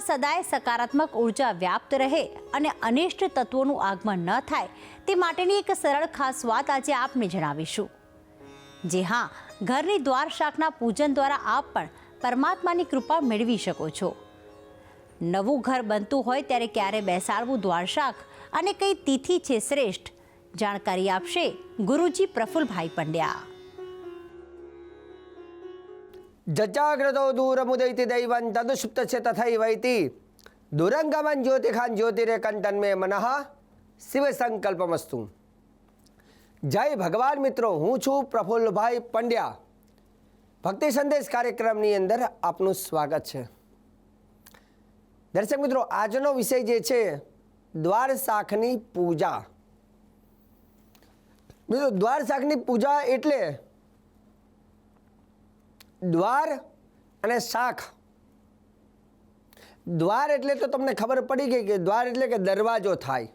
પરિવારમાં સદાય સકારાત્મક ઊર્જા વ્યાપ્ત રહે અને અનિષ્ટ તત્વોનું આગમન ન થાય, તે માટેની એક સરળ ખાસ વાત આજે આપને જણાવીશું. જે હા, ઘરની દ્વાર શાકના પૂજન દ્વારા આપ પણ પરમાત્માની કૃપા મેળવી શકો છો. નવું ઘર બનતું હોય ત્યારે ક્યારે બેસાડવું દ્વાર શાક અને કઈ તિથિ છે શ્રેષ્ઠ? જાણકારી આપશે ગુરુજી પ્રફુલભાઈ પંડ્યા. જજાગ્રતો દૂરમુદૈતિ દૈવં તદુષુપ્તસ્ય તથૈવૈતિ દુરંગમન જ્યોતિખાન જ્યોતિરેકન તન્મે મનઃ શિવ સંકલ્પમસ્તુ જય ભગવાન મિત્રો હું છું પ્રફુલ્લભાઈ પંડ્યા ભક્તિ સંદેશ કાર્યક્રમની અંદર આપનું સ્વાગત છે દર્શક મિત્રો આજનો વિષય જે છે દ્વાર શાખની પૂજા મિત્રો દ્વાર શાખની પૂજા એટલે દ્વાર અને શાખ. દ્વાર એટલે તો તમને ખબર પડી ગઈ કે દ્વાર એટલે કે દરવાજો થાય.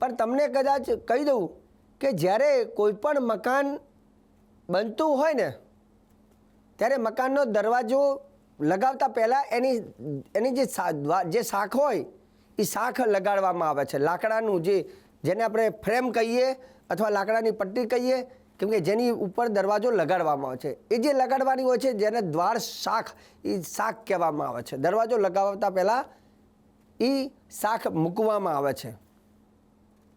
પણ તમને કદાચ કહી દઉં કે જ્યારે કોઈ પણ મકાન બનતું હોય ને, ત્યારે મકાનનો દરવાજો લગાવતા પહેલાં એની એની જે જે શાખ હોય, એ શાખ લગાડવામાં આવે છે. લાકડાનું જે, જેને આપણે ફ્રેમ કહીએ અથવા લાકડાની પટ્ટી કહીએ કેમ કે જેની ઉપર દરવાજો લગાડવામાં આવે છે. એ જે લગાડવાની હોય છે, જેને દ્વાર શાખ એ શાખ કહેવામાં આવે છે. દરવાજો લગાવતા પહેલાં એ શાખ મૂકવામાં આવે છે.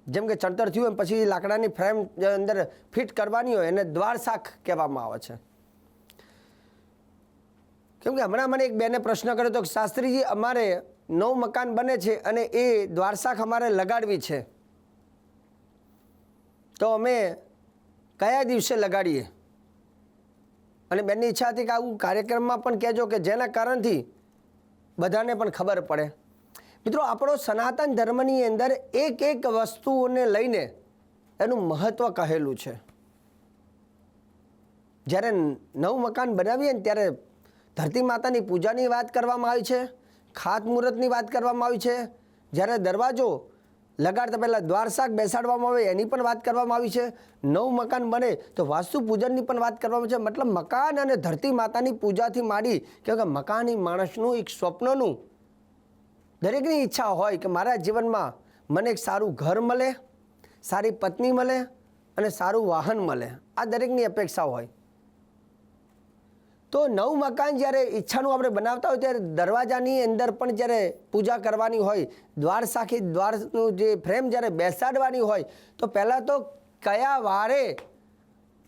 જેમ કે ચણતર થયું એમ, પછી લાકડાની ફ્રેમ અંદર ફિટ કરવાની હોય, એને દ્વાર શાખ કહેવામાં આવે છે. કેમ કે હમણાં મને એક બેને પ્રશ્ન કર્યો તો શાસ્ત્રીજી, અમારે નવું મકાન બને છે અને એ દ્વાર શાખ અમારે લગાડવી છે. તો અમે કયા દિવસે લગાડીએ? અને બેનની ઈચ્છા હતી કે આવું કાર્યક્રમમાં પણ કહેજો કે જેના કારણથી બધાને પણ ખબર પડે. મિત્રો, આપણો સનાતન ધર્મની અંદર એક એક વસ્તુઓને લઈને એનું મહત્ત્વ કહેલું છે. જ્યારે નવું મકાન બનાવીએ ને ત્યારે ધરતી માતાની પૂજાની વાત કરવામાં આવી છે, ખાતમુહૂર્તની વાત કરવામાં આવી છે. જ્યારે દરવાજો લગાડતા પહેલાં દ્વારશાક બેસાડવામાં આવે, એની પણ વાત કરવામાં આવી છે. નવું મકાન બને તો વાસ્તુ પૂજનની પણ વાત કરવામાં છે. મતલબ મકાન અને ધરતી માતાની પૂજાથી માંડી, કેમ કે મકાન એ માણસનું એક સ્વપ્નનું દરેકની ઈચ્છા હોય કે મારા જીવનમાં મને એક સારું ઘર મળે, સારી પત્ની મળે અને સારું વાહન મળે. આ દરેકની અપેક્ષા હોય. તો નવું મકાન જ્યારે ઈચ્છાનું આપણે બનાવતા હોય ત્યારે દરવાજાની અંદર પણ જ્યારે પૂજા કરવાની હોય, દ્વાર સાખી, દ્વારનું જે ફ્રેમ જ્યારે બેસાડવાની હોય, તો પહેલાં તો કયા વારે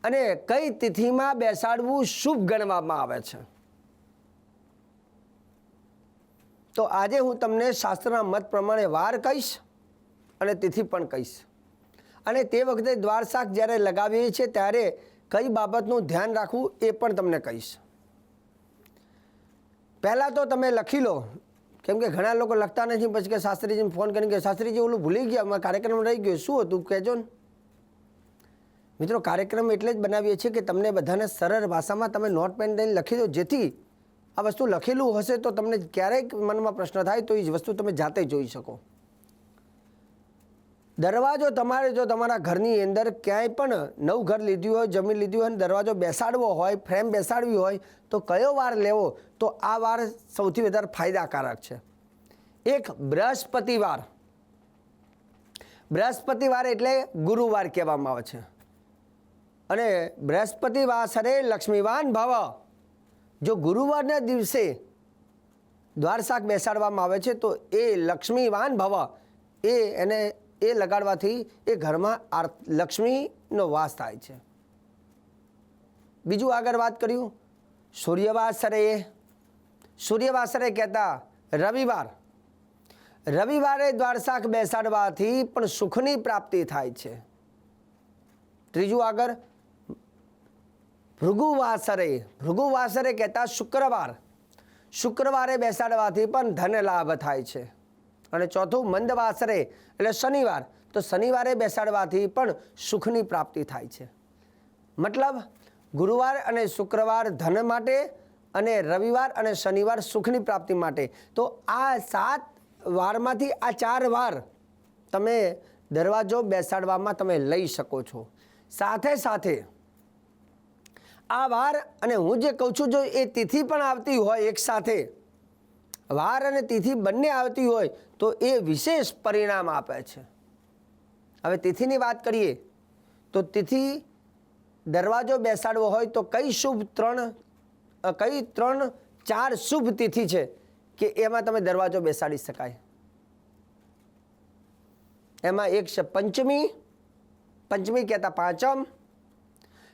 અને કઈ તિથિમાં બેસાડવું શુભ ગણવામાં આવે છે? તો આજે હું તમને શાસ્ત્રના મત પ્રમાણે વાર કહીશ અને તિથિ પણ કહીશ. અને તે વખતે દ્વાર શાક જ્યારે લગાવીએ છીએ ત્યારે કઈ બાબતનું ધ્યાન રાખવું એ પણ તમને કહીશ. પહેલાં તો તમે લખી લો. કેમ કે ઘણા લોકો લખતા નથી, પછી કે શાસ્ત્રીજીને ફોન કરીને કે, શાસ્ત્રીજી, ઓલું ભૂલી ગયા, અમારા કાર્યક્રમ રહી ગયો, શું હતું? કહેજો ને. મિત્રો, કાર્યક્રમ એટલે જ બનાવીએ છીએ કે તમને બધાને સરળ ભાષામાં તમે નોટ પેન લઈને લખી દો. જેથી આ વસ્તુ લખેલું હશે તો તમને ક્યારેક મનમાં પ્રશ્ન થાય, તો એ જ વસ્તુ તમે જાતે જોઈ શકો. દરવાજો તમારે જો તમારા ઘરની અંદર ક્યાંય પણ નવું ઘર લીધું હોય, જમીન લીધી હોય અને દરવાજો બેસાડવો હોય, ફ્રેમ બેસાડવી હોય, તો કયો વાર લેવો? તો આ વાર સૌથી વધારે ફાયદાકારક છે. એક બૃહસ્પતિવાર. બૃહસ્પતિવાર એટલે ગુરુવાર કહેવામાં આવે છે. અને બૃહસ્પતિવાસરે લક્ષ્મીવાન ભાવ. જો ગુરુવારના દિવસે દ્વારશાક બેસાડવામાં આવે છે, તો એ લક્ષ્મીવાન ભવ, એ એને એ લગાડવાથી એ ઘરમાં લક્ષ્મીનો વાસ થાય છે. બીજું આગળ વાત કર્યું સૂર્યવાસરે સૂર્યવાસરે કહેતા, રવિવાર, રવિવારે દ્વારશાખ બેસાડવાથી પણ સુખની પ્રાપ્તિ થાય છે. ત્રીજું આગળ, ભૃગુવાસરે ભૃગુવાસરે કહેતા, શુક્રવાર, શુક્રવારે બેસાડવાથી પણ ધન લાભ થાય છે. અને ચોથું મંદવાસરે એટલે શનિવાર. તો શનિવારે બેસાડવાથી પણ સુખની પ્રાપ્તિ થાય છે. મતલબ, ગુરુવાર અને શુક્રવાર ધન માટે અને રવિવાર અને શનિવાર સુખની પ્રાપ્તિ માટે. તો આ સાત વારમાંથી આ ચાર વાર તમે દરવાજો બેસાડવામાં તમે લઈ શકો છો. સાથે સાથે, આ વાર, અને હું જે કહું છું જો એ તિથિ પણ આવતી હોય એક સાથે, વાર અને તિથિ બંને આવતી હોય તો એ વિશેષ પરિણામ આપે છે. હવે તિથિની વાત કરીએ, તો તિથિ દરવાજો બેસાડવો હોય તો કઈ શુભ ત્રણ કઈ ત્રણ, ચાર શુભ તિથિ છે કે એમાં તમે દરવાજો બેસાડી શકાય? એમાં એક છે પંચમી પંચમી કહેતા પાંચમ,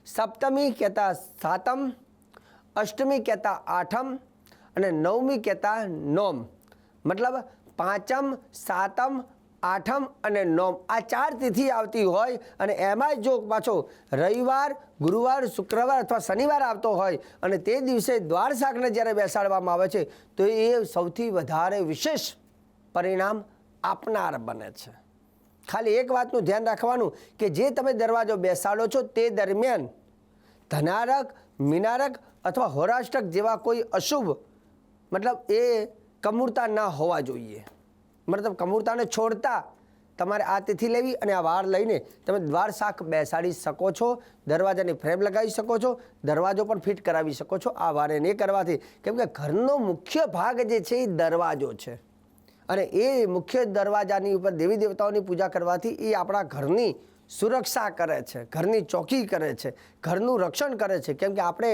સપ્તમી કહેતા સાતમ, અષ્ટમી કહેતા આઠમ અને નવમી કહેતા નોમ. મતલબ પાંચમ, સાતમ, આઠમ અને નોમ. આ ચાર તિથિ આવતી હોય અને એમાં જો પાછો રવિવાર, ગુરુવાર, શુક્રવાર અથવા શનિવાર આવતો હોય અને તે દિવસે દ્વાર શાકને જ્યારે બેસાડવામાં આવે છે, તો એ સૌથી વધારે વિશેષ પરિણામ આપનાર બને છે. ખાલી એક વાતનું ધ્યાન રાખવાનું કે જે તમે દરવાજો બેસાડો છો તે દરમિયાન ધનારક, મિનારક અથવા હોરાષ્ટક જેવા કોઈ અશુભ, મતલબ એ કમૂરતા ના હોવા જોઈએ. મતલબ કમૂરતાને છોડતા તમારે આ તિથિ લેવી અને આ વાર લઈને તમે દ્વાર શાક બેસાડી શકો છો, દરવાજાની ફ્રેમ લગાવી શકો છો, દરવાજો પણ ફિટ કરાવી શકો છો. આ વારે નહીં કરવાથી કેમ કે ઘરનો મુખ્ય ભાગ જે છે એ દરવાજો છે. અને એ મુખ્ય દરવાજાની ઉપર દેવી દેવતાઓની પૂજા કરવાથી એ આપણા ઘરની સુરક્ષા કરે છે, ઘરની ચોકી કરે છે, ઘરનું રક્ષણ કરે છે. કેમ કે આપણે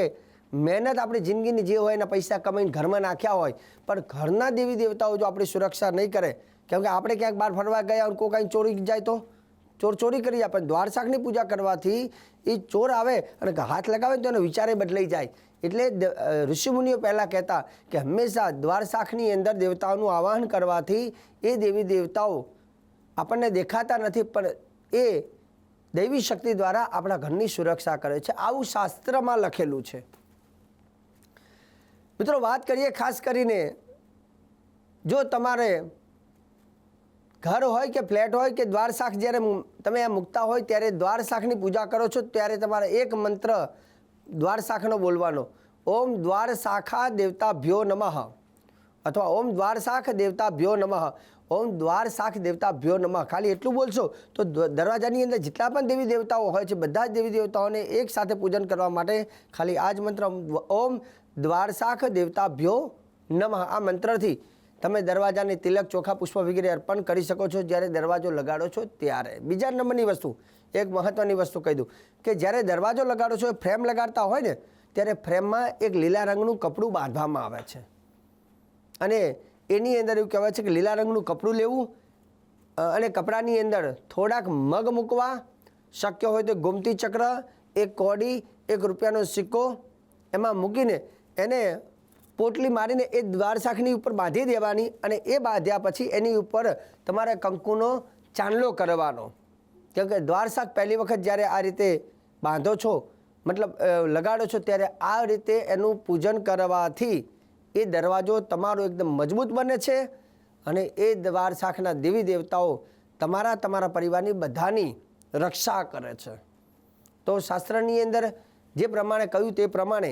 મહેનત આપણી જિંદગીની જે હોય એના પૈસા કમાઈને ઘરમાં નાખ્યા હોય, પણ ઘરના દેવી દેવતાઓ જો આપણી સુરક્ષા નહીં કરે, કેમ કે આપણે ક્યાંક બહાર ફરવા ગયા અને કોઈ કાંઈ ચોરી જાય તો? ચોર ચોરી કરી જાય પણ દ્વારશાકની પૂજા કરવાથી એ ચોર આવે અને હાથ લગાવે તો એનો વિચારે બદલાઈ જાય. એટલે ઋષિમુનિઓ પહેલાં કહેતા કે હંમેશા દ્વારશાખની અંદર દેવતાઓનું આવાહન કરવાથી એ દેવી દેવતાઓ આપણને દેખાતા નથી, પણ એ દૈવી શક્તિ દ્વારા આપણા ઘરની સુરક્ષા કરે છે. આવું શાસ્ત્રમાં લખેલું છે. મિત્રો, વાત કરીએ ખાસ કરીને જો તમારે ઘર હોય કે ફ્લેટ હોય કે દ્વાર શાખ જ્યારે તમે આ મૂકતા હોય ત્યારે દ્વાર શાખની પૂજા કરો છો, ત્યારે તમારે એક મંત્ર દ્વાર શાખનો બોલવાનો. ઓમ દ્વાર શાખા દેવતા ભ્યો નમઃ. અથવા ઓમ દ્વાર શાખ દેવતા ભ્યો નમઃ. ઓમ દ્વાર શાખ દેવતા ભ્યો નમઃ. ખાલી એટલું બોલશો તો દરવાજાની અંદર જેટલા પણ દેવી દેવતાઓ હોય છે, બધા જ દેવી દેવતાઓને એક સાથે પૂજન કરવા માટે ખાલી આ જ મંત્ર ઓમ દ્વાર શાખ દેવતા ભ્યો નમઃ. આ મંત્રથી તમે દરવાજાને તિલક, ચોખા, પુષ્પ વગેરે અર્પણ કરી શકો છો. જ્યારે દરવાજો લગાડો છો ત્યારે. બીજા નંબરની વસ્તુ, એક મહત્ત્વની વસ્તુ કહી દઉં કે જ્યારે દરવાજો લગાડો છો એ ફ્રેમ લગાડતા હોય ને, ત્યારે ફ્રેમમાં એક લીલા રંગનું કપડું બાંધવામાં આવે છે. અને એની અંદર એવું કહેવાય છે કે લીલા રંગનું કપડું લેવું અને કપડાની અંદર થોડાક મગ મૂકવા, શક્ય હોય તો ગોમતી ચક્ર, એક કોડી, એક રૂપિયાનો સિક્કો, એમાં મૂકીને એને પોટલી મારીને એ દ્વાર શાખની ઉપર બાંધી દેવાની અને એ બાંધ્યા પછી એની ઉપર તમારે કંકુનો ચાંદલો કરવાનો. કેમ કે દ્વાર શાક પહેલી વખત જ્યારે આ રીતે બાંધો છો, મતલબ લગાડો છો, ત્યારે આ રીતે એનું પૂજન કરવાથી એ દરવાજો તમારો એકદમ મજબૂત બને છે અને એ દ્વાર શાખના દેવી દેવતાઓ તમારા તમારા પરિવારની બધાની રક્ષા કરે છે. તો શાસ્ત્રની અંદર જે પ્રમાણે કહ્યું તે પ્રમાણે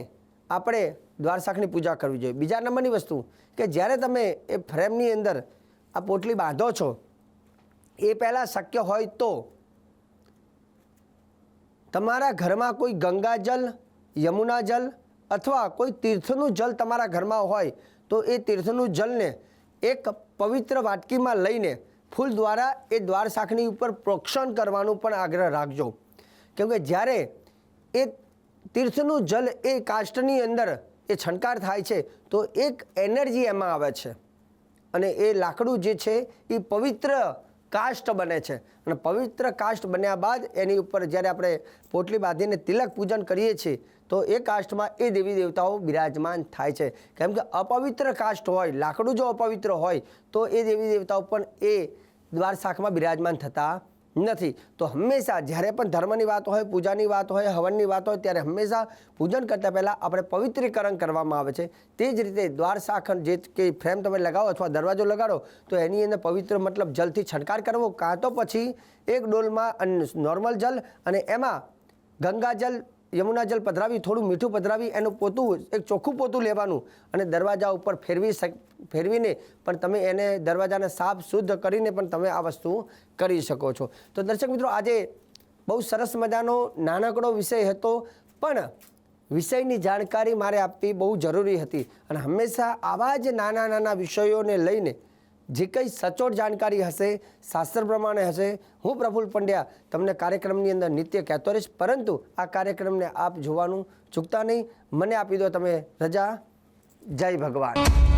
આપણે દ્વારશાખની પૂજા કરવી જોઈએ. બીજા નંબરની વસ્તુ કે જ્યારે તમે એ ફ્રેમની અંદર આ પોટલી બાંધો છો, એ પહેલાં શક્ય હોય તો તમારા ઘરમાં કોઈ ગંગાજલ યમુના જલ અથવા કોઈ તીર્થનું જલ તમારા ઘરમાં હોય, તો એ તીર્થનું જલને એક પવિત્ર વાટકીમાં લઈને ફૂલ દ્વારા એ દ્વારશાખની ઉપર પ્રોક્ષણ કરવાનું પણ આગ્રહ રાખજો. કેમ કે જ્યારે એ તીર્થનું જલ એ કાષ્ટની અંદર એ છંટકાર થાય છે, તો એક એનર્જી એમાં આવે છે. અને એ લાકડું જે છે એ પવિત્ર કાષ્ટ બને છે. અને પવિત્ર કાષ્ટ બન્યા બાદ એની ઉપર જ્યારે આપણે પોટલી બાંધીને તિલક પૂજન કરીએ છીએ, તો એ કાષ્ટમાં એ દેવી દેવતાઓ બિરાજમાન થાય છે. કેમ કે અપવિત્ર કાષ્ટ હોય, લાકડું જો અપવિત્ર હોય, તો એ દેવી દેવતાઓ પણ એ દ્વાર શાખમાં બિરાજમાન થતા નથી. તો હંમેશા જ્યારે પણ ધર્મની વાત હોય, પૂજાની વાત હોય, હવનની વાત હોય, ત્યારે હંમેશા પૂજન કરતાં પહેલાં આપણે પવિત્રીકરણ કરવામાં આવે છે. તે જ રીતે દ્વાર જે કે ફ્રેમ તમે લગાવો અથવા દરવાજો લગાડો, તો એની અંદર પવિત્ર મતલબ જલથી છંટકાર કરવો, કાં તો પછી એક ડોલમાં નોર્મલ જલ અને એમાં ગંગાજલ યમુના જલ પધરાવી, થોડું મીઠું પધરાવી, એનું પોતું, એક ચોખ્ખું પોતું લેવાનું અને દરવાજા ઉપર ફેરવી શક ફેરવીને પણ તમે એને દરવાજાને સાફ શુદ્ધ કરીને પણ તમે આ વસ્તુ કરી શકો છો. તો દર્શક મિત્રો, આજે બહુ સરસ મજાનો નાનકડો વિષય હતો, પણ વિષયની જાણકારી મારે આપવી બહુ જરૂરી હતી. અને હંમેશા આવા જ નાના નાના વિષયોને લઈને જે કંઈ સચોટ જાણકારી હશે, શાસ્ત્ર પ્રમાણે હશે, હું પ્રફુલ પંડ્યા તમને કાર્યક્રમની અંદર નિત્ય કહેતો રહીશ, પરંતુ આ કાર્યક્રમને આપ જોવાનું ચૂકતા નહીં. મને આપી દો તમે રજા. જય ભગવાન.